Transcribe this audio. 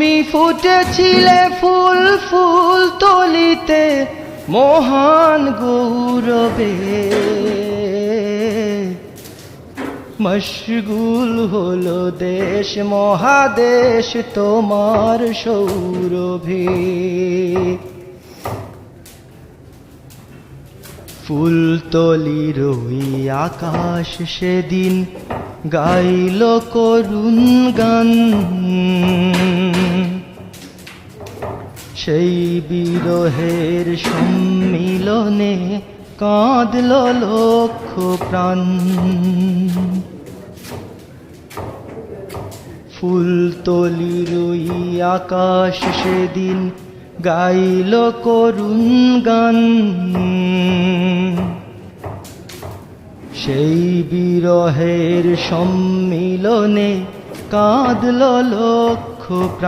তুমি ফুটেছিলে ফুল ফুল তলিতে মহান গৌরবে। মশগুল হলো দেশ, মহাদেশ তোমার সৌরভে। ফুলতলির ওই আকাশ সেদিন গাইল করুণ গান। সেই বিরহের সম্মিলনে কাঁদল লক্ষ প্রাণ। ফুলতলির ওই আকাশ সেদিন গাইল করুণ গান। সেই বিরহের সম্মিলনে কাঁদল লক্ষ